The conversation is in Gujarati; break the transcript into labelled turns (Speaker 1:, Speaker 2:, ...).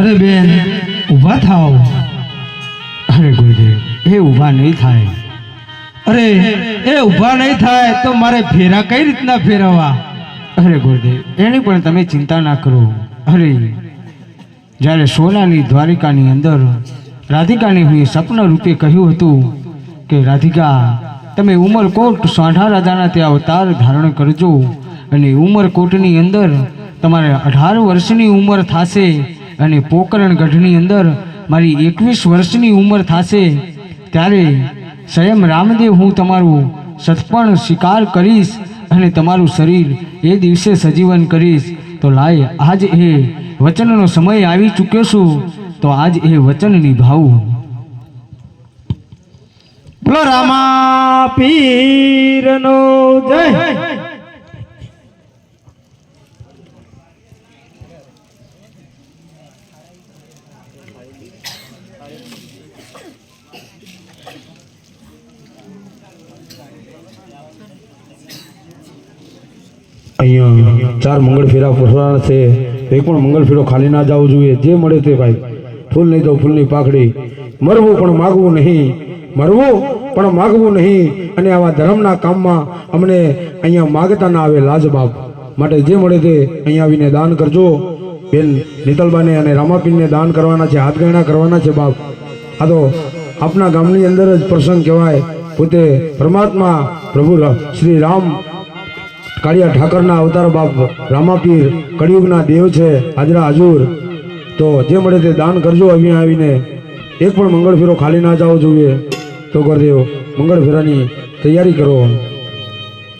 Speaker 1: અરે બેન, ઊભા થાવ
Speaker 2: અરે ગુરુદેવ એ ઊભા નહીં થાય.
Speaker 1: અરે, એ ઊભા નહીં થાય તો મારે ફેરા કઈ રીતના ફેરવવા?
Speaker 2: અરે ગુરુદેવ એની પણ તમે ચિંતા ના કરો. અરે, જ્યારે સોનાની દ્વારિકાની અંદર રાધિકાને હું સપના રૂપે કહ્યું હતું કે, રાધિકા, તમે ઉમરકોટ સાંઢા રાજાના ત્યાં અવતાર ધારણ કરજો અને ઉમરકોટની અંદર તમારે અઢાર વર્ષની ઉંમર થશે અને પોકરણ ગઢની અંદર મારી એકવીસ વર્ષની ઉંમર થશે, ત્યારે સ્વયં રામદેવ હું તમારું સત્પણ શિકાર કરીશ અને તમારું શરીર એ દિવસે સજીવન કરીશ. તો લાય, આજ એ વચનનો સમય આવી ચૂક્યો છું, તો આજ એ વચન નિભાવું.
Speaker 1: બોલો, રામા પીરનો જય.
Speaker 3: અહીંયા ચાર મંગળ ફેરા ફરવાના છે. એક પણ મંગળ ફેરો ખાલી ના જવું જોઈએ. જે મળે તે ભાઈ. ફૂલ નહીં તો ફૂલની પાખડી. મરવું પણ માગવું નહીં. મરવું પણ માગવું નહીં. અને આવા ધર્મના કામમાં અમને અહીંયા માગતા ના આવે લાજબાપ. માટે જે મળે તે અહીંયા આવીને દાન કરજો. બેન નીતલબાને અને રામાપીનને દાન કરવાના છે. હાથગણના કરવાના છે બાપ. આ તો આપના ગામની અંદર જ પ્રસંગ કહેવાય. પોતે પરમાત્મા પ્રભુ શ્રી રામ કાળિયા ઠાકરના અવતાર બાપ રામાપીર કળિયુગના દેવ છે, હાજરા હજુર. તો જે મળે તે દાન કરજો અહીંયા આવીને. એક પણ મંગળ ફેરો ખાલી ના જવો જોઈએ. તો કરદેવ મંગળ ફેરાની તૈયારી કરો.